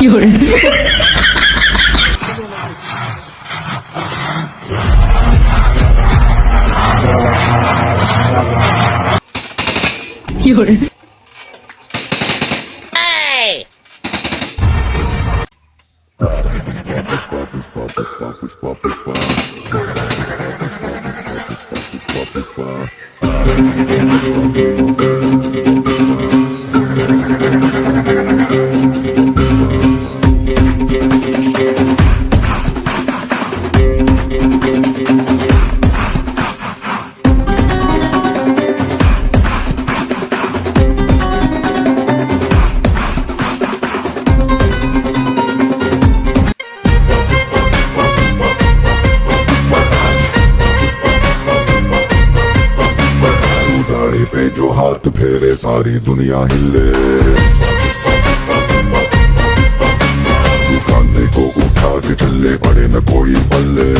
有人，有 पे जो हाथ फेरे, सारी दुनिया हिले। दुकाने को उठा के चले पड़े न कोई पल्ले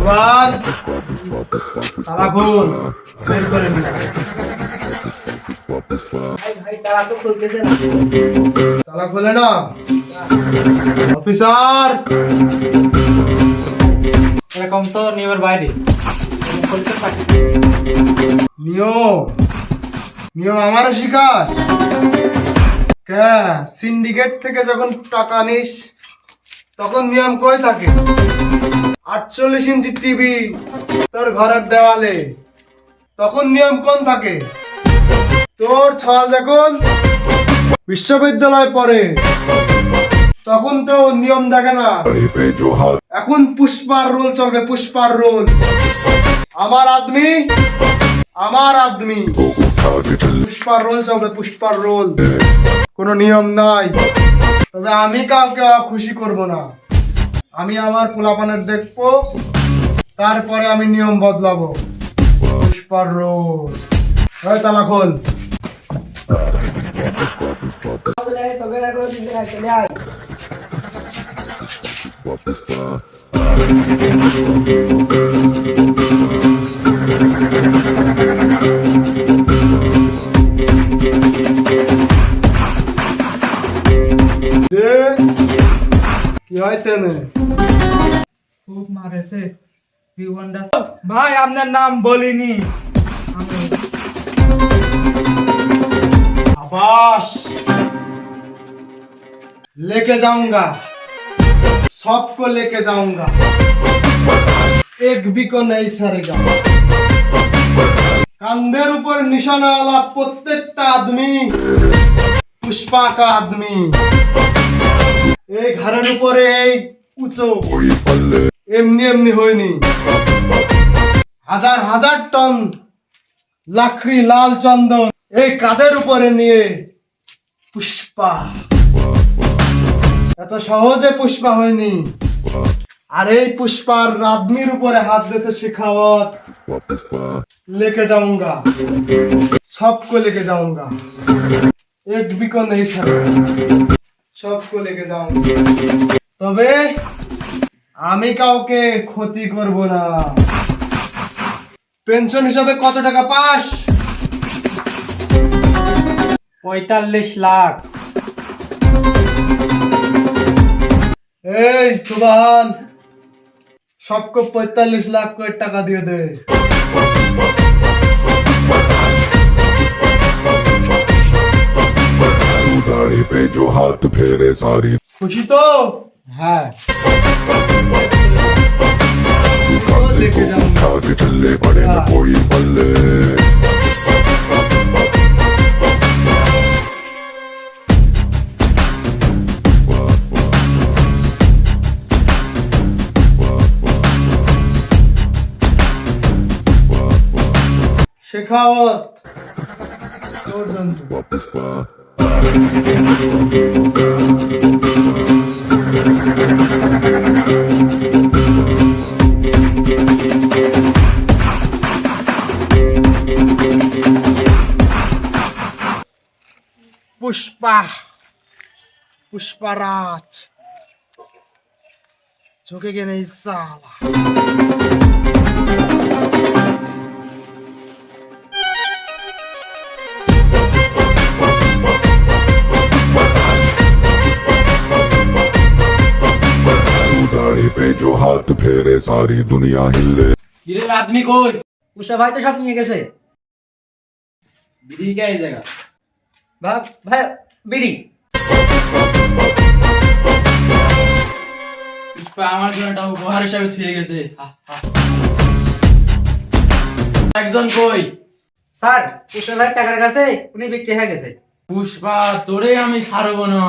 সুভান তারা বের করে নিন তালা খোলে না। অফিসার। এরকম তো নিয়মের বাইরে। নিয়ম। নিয়ম আমারও শিকাস কে? সিন্ডিকেট থেকে যখন টাকা নিস তখন নিয়ম কই থাকে? আটচল্লিশ ইঞ্চি টিভি তোর ঘরের দেওয়ালে। তখন নিয়ম কোন থাকে? তোর ছাল যখন বিশ্ববিদ্যালয় পড়ে, তখন তো নিয়ম দেখে না। এখন পুষ্পার রোল চলবে, পুষ্পার রোল। আমার আদমি আমার আদমি। পুষ্পার রোল চলবে, পুষ্পার রোল। কোনো নিয়ম নাই। তবে আমি কাউকে খুশি করব না। আমি আমার পোলাপানের দেখব, তারপরে আমি নিয়ম বদলাবো পুষ্পার রোল তালা খোল। কি হয়েছে নে? খুব মারেছে জীবনটা ভাই আপনার নাম বলিনি আমি আবাস लेके जाऊंगा सबको लेके जाऊंगा एक भी को नहीं सरेगा কান্দের উপর নিশানাওয়ালা প্রত্যেকটা আদমি পুষ্পা কা আদমি এই ঘরের উপরে এই উঁচু कोई पल्ले এমনি এমনি হয়নি হাজার হাজার টন লাকড়ি লাল চন্দন এই কাদের উপরে নিয়ে পুষ্পা এত সহজে পুষ্পা হয়নি আর এই পুষ্পার আদমির উপরে হাত দিয়েছে শেখাওয়াত वापस पा लेके जाऊंगा सबको लेके जाऊंगा एक भी को नहीं सर सबको लेके जाऊंगा তবে আমি কাউকে ক্ষতি করব না। পেনশন হিসাবে কত টাকা পাস? পঁয়তাল্লিশ লাখ। এই সুবাহান। সবকে পঁয়তাল্লিশ লাখ করে টাকা দিয়ে দে। দাড়ি পে জো হাত ফেরে সারি। খুশি তো? হ্যাঁ। பட்டு தள்ளு படையன போய் பல்லு শেখাওয়াত পর্যন্ত জন্তু वापस पा পুষ্পা পুষ্পারাজ ঝুঁকে গেলে সালা उदाड़ी पे जो हाथ फेरे सारी दुनिया हिले কিরে আদমি কই পুষ্পা ভাই তো সব নিয়ে গেছে বিড়ি কে এই জায়গা ভাই ভাই বিড়ি। পুষ্পা আমার জন্য একটা উপহার হিসাবে থুয়ে গেছে। একজন কই? স্যার পুষ্পা ভাই টাকার কাছে উনি বিক্রি হয়ে গেছে। পুষ্পা তোরে আমি ছাড়বো না।